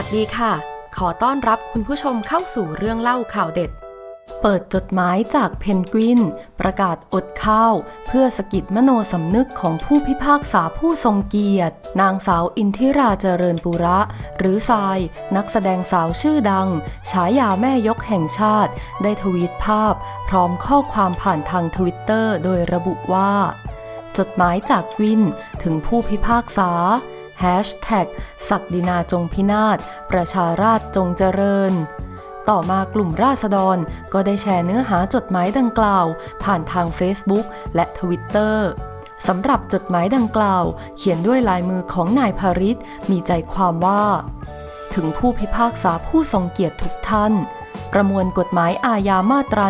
วัสดีค่ะ ขอต้อนรับคุณผู้ชมเข้าสู่เรื่องเล่าข่าวเด็ด เปิดจดหมายจากเพนกวิน ประกาศอดข้าว เพื่อสกิดมโนสำนึกของผู้พิพากษาผู้ทรงเกียรติ นางสาวอินทิราเจริญปุระ หรือทราย นักแสดงสาวชื่อดัง ฉายาแม่ยกแห่งชาติ ได้ทวีตภาพ พร้อมข้อความผ่านทางทวิตเตอร์โดยระบุว่า จดหมายจากกวินถึงผู้พิพากษา ศักดินาจงพินาศ ประชาราชจงเจริญ ต่อมากลุ่มราษฎรก็ได้แชร์เนื้อหาจดหมายดังกล่าว ผ่านทาง Facebook และ Twitter สำหรับจดหมายดังกล่าว เขียนด้วยลายมือของนายภริษมีใจความว่า ถึงผู้พิพากษาผู้ทรงเกียรติทุกท่านประมวลกฎหมายอาญามาตรา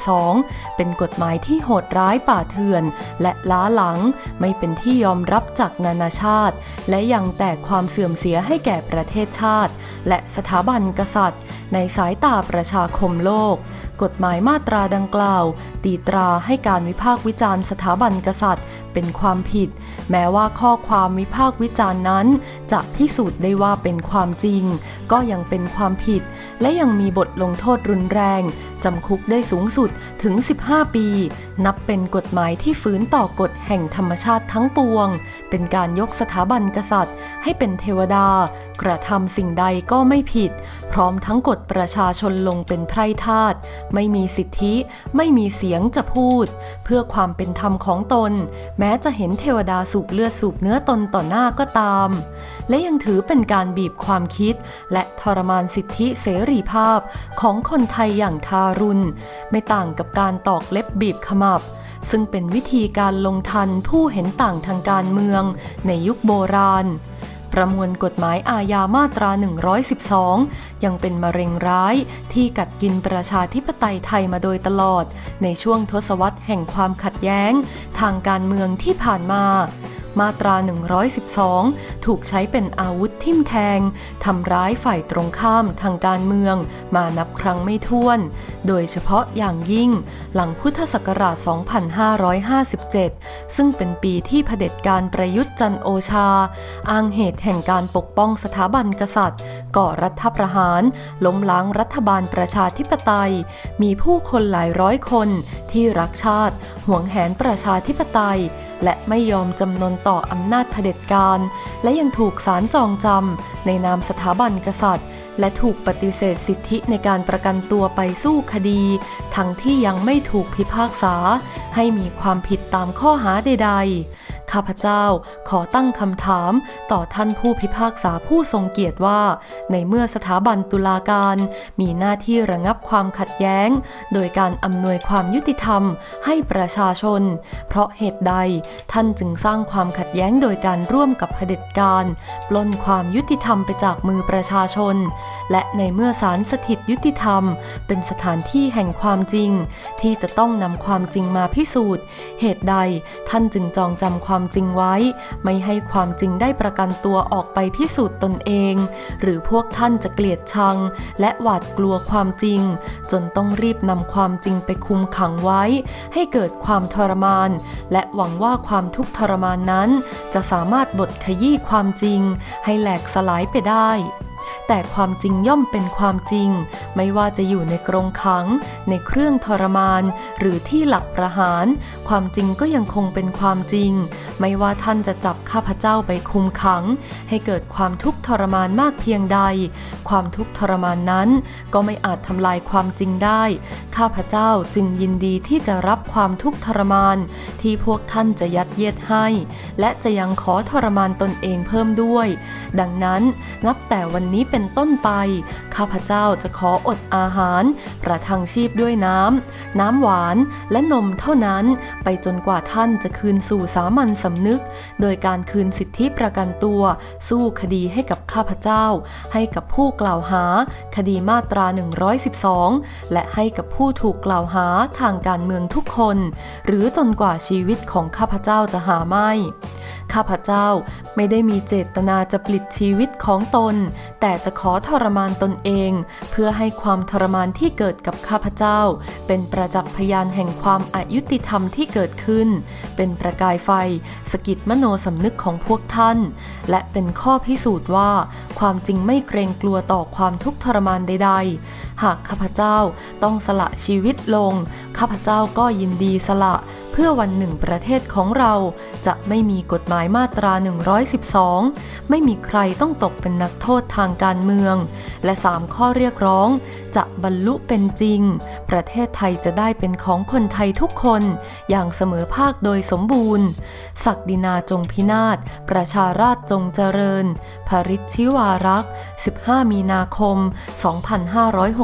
112 เป็นกฎหมายที่โหดร้ายป่าเถื่อน และล้าหลัง ไม่เป็นที่ยอมรับจากนานาชาติ และยังแต่ความเสื่อมเสียให้แก่ประเทศชาติ และสถาบันกษัตริย์ ในสายตาประชาคมโลก กฎหมายมาตราดังกล่าว ตีตราให้การวิพากษ์วิจารณ์สถาบันกษัตริย์ เป็นความผิด แม้ว่าข้อความวิพากษ์วิจารณ์นั้น จะพิสูจน์ได้ว่าเป็นความจริง ก็ยังเป็นความผิด และยังมีบทลงโทษรุนแรง จำคุกได้สูงสุดถึง 15 ปี นับเป็นกฎหมายที่ฝืนต่อกฎแห่งธรรมชาติทั้งปวง เป็นการยกสถาบันกษัตริย์ ให้เป็นเทวดา กระทำสิ่งใดก็ไม่ผิด พร้อมทั้งกฎประชาชนลงเป็นไพร่ทาสไม่มีสิทธิ ไม่มีเสียงจะพูด เพื่อความเป็นธรรมของตน แม้จะเห็นเทวดาสูบเลือดสูบเนื้อตนต่อหน้าก็ตาม และยังถือเป็นการบีบความคิด และทรมานสิทธิเสรีภาพของคนไทยอย่างทารุณ ไม่ต่างกับการตอกเล็บบีบขมับซึ่งเป็นวิธีการลงทันผู้เห็นต่างทางการเมืองในยุคโบราณ ประมวลกฎหมายอาญามาตรา 112 ยังเป็นมะเร็งร้ายที่กัดกินประชาธิปไตยไทยมาโดยตลอด ในช่วงทศวรรษแห่งความขัดแย้ง ทางการเมืองที่ผ่านมา มาตรา 112 ถูกใช้เป็นอาวุธทิ่มแทงทำร้ายฝ่ายตรงข้ามทางการเมือง มานับครั้งไม่ถ้วน โดยเฉพาะอย่างยิ่ง หลังพุทธศักราช 2557 ซึ่งเป็นปีที่เผด็จการประยุทธ์จันโอชา อ้างเหตุแห่งการปกป้องสถาบันกษัตริย์ ก่อรัฐประหาร ล้มล้างรัฐบาลประชาธิปไตย มีผู้คนหลายร้อยคนที่รักชาติ หวงแหนประชาธิปไตย และไม่ยอมจำนนต่อ่อำนาจเผด็จการ และยังถูกศาลจองจำในนามสถาบันกษัตริย์ และถูกปฏิเสธสิทธิในการประกันตัวไปสู้คดี ทั้งที่ยังไม่ถูกพิพากษา ให้มีความผิดตามข้อหาใดๆ ข้าพเจ้าขอตั้งคำถามต่อท่านผู้พิพากษาผู้ทรงเกียรติว่า ในเมื่อสถาบันตุลาการมีหน้าที่ระงับความขัดแย้ง โดยการอำนวยความยุติธรรมให้ประชาชน เพราะเหตุใดท่านจึงสร้างความขัดแย้งโดยการร่วมกับเผด็จการ ปล้นความยุติธรรมไปจากมือประชาชน และในเมื่อศาลสถิตยุติธรรม เป็นสถานที่แห่งความจริง ที่จะต้องนำความจริงมาพิสูจน์ เหตุใดท่านจึงจองจำความความจริงไว้ ไม่ให้ความจริงได้ประกันตัวออกไปพิสูจน์ตนเอง หรือพวกท่านจะเกลียดชัง และหวาดกลัวความจริง จนต้องรีบนำความจริงไปคุมขังไว้ ให้เกิดความทรมาน และหวังว่าความทุกข์ทรมานนั้น จะสามารถบดขยี้ความจริง ให้แหลกสลายไปได้ แต่ความจริงย่อมเป็นความจริง ไม่ว่าจะอยู่ในกรงขัง ในเครื่องทรมาน หรือที่หลักประหาร ความจริงก็ยังคงเป็นความจริง ไม่ว่าท่านจะจับข้าพเจ้าไปคุมขัง ให้เกิดความทุกข์ทรมานมากเพียงใด ความทุกข์ทรมานนั้นก็ไม่อาจทำลายความจริงได้ ข้าพเจ้าจึงยินดีที่จะรับความทุกข์ทรมาน ที่พวกท่านจะยัดเยียดให้ และจะยังขอทรมานตนเองเพิ่มด้วย ดังนั้นนับแต่วันนี้เป็นต้นไป ข้าพเจ้าจะขออดอาหาร ประทังชีพด้วยน้ำ น้ำหวานและนมเท่านั้น ไปจนกว่าท่านจะคืนสู่สามัญสำนึก โดยการคืนสิทธิประกันตัว สู้คดีให้กับข้าพเจ้า ให้กับผู้กล่าวหา คดีมาตรา 112 และให้กับผู้ถูกกล่าวหาทางการเมืองทุกคน หรือจนกว่าชีวิตของข้าพเจ้าจะหาไม่ ข้าพเจ้าไม่ได้มีเจตนาจะปลิดชีวิตของตน แต่จะขอทรมานตนเอง เพื่อให้ความทรมานที่เกิดกับข้าพเจ้า เป็นประจักษ์พยานแห่งความอายุติธรรมที่เกิดขึ้น เป็นประกายไฟสกิดมโนสำนึกของพวกท่าน และเป็นข้อพิสูจน์ว่า ความจริงไม่เกรงกลัวต่อความทุกข์ทรมานใดๆ หากข้าพเจ้าต้องสละชีวิตลง ข้าพเจ้าก็ยินดีสละ เพื่อวันหนึ่งประเทศของเราจะไม่มีกฎหมายมาตรา 112 ไม่มีใครต้องตกเป็นนักโทษทางการเมือง และ 3 ข้อเรียกร้อง จะบรรลุเป็นจริง ประเทศไทยจะได้เป็นของคนไทยทุกคน อย่างเสมอภาคโดยสมบูรณ์ ศักดินาจงพินาศ ประชาราชจงเจริญ ภริชชิวารักษ์ 15 มีนาคม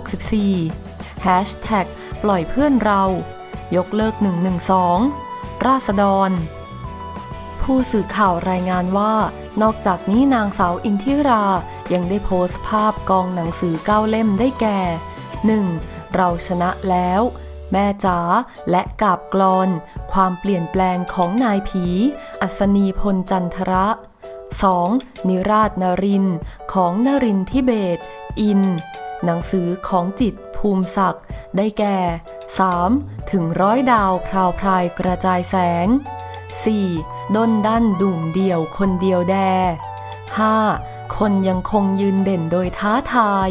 2564 Hashtag ปล่อยเพื่อนเรา ยกเลิก 112 ราษฎร ผู้สื่อข่าวรายงานว่า นอกจากนี้นางสาวอินทิรา ยังได้โพสต์ภาพกองหนังสือเก้าเล่มได้แก่ 1. เราชนะแล้ว แม่จ๋าและกาบกลอน ความเปลี่ยนแปลงของนายผี อัศนีพลจันทระ 2. นิราชนรินทร์ของนรินทร์ทิเบต อิน หนังสือของจิตภูมิศักดิ์ได้แก่ 3. ถึงร้อยดาวพราวพรายกระจายแสง 4. ด้นดันดุ่มเดี่ยวคนเดียวแด 5. คนยังคงยืนเด่นโดยท้าทาย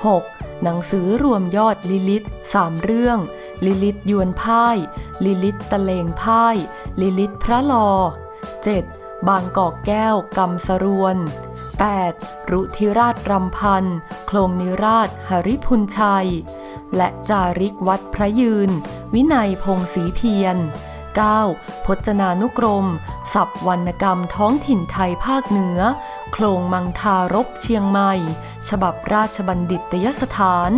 6. หนังสือรวมยอดลิลิตสามเรื่อง ลิลิตยวนพ่าย ลิลิตตะเลงพ่าย ลิลิตพระลอ 7. บางกอกแก้วกำสรวน 8. รุธิราชรำพันธ์โคลงนิราชหริพุนชัย และจาริกวัดพระยืน วินัยพงศรีเพียร 9. พจนานุกรม ศัพท์วรรณกรรมท้องถิ่นไทยภาคเหนือ โครงมังทารบเชียงใหม่ ฉบับราชบัณฑิตยสถาน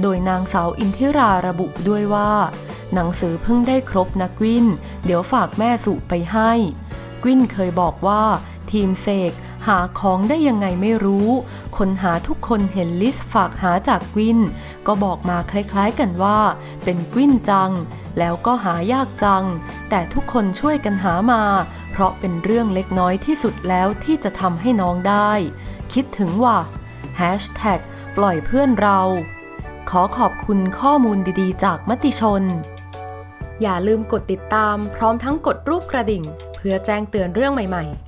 โดยนางสาวอินทิราระบุด้วยว่า หนังสือเพิ่งได้ครบนะกวิน เดี๋ยวฝากแม่สุไปให้ กวินเคยบอกว่า ทีมเสก หาของได้ยังไงไม่รู้ คนหาทุกคนเห็นลิสต์ฝากหาจากกวิน ก็บอกมาคล้ายๆกันว่า เป็นกวินจัง แล้วก็หายากจัง แต่ทุกคนช่วยกันหามา เพราะเป็นเรื่องเล็กน้อยที่สุดแล้วที่จะทำให้น้องได้ คิดถึงว่า Hashtag ปล่อยเพื่อนเรา ขอขอบคุณข้อมูลดีๆ จากมติชน อย่าลืมกดติดตามพร้อมทั้งกดรูปกระดิ่ง เพื่อแจ้งเตือนเรื่องใหม่ ๆ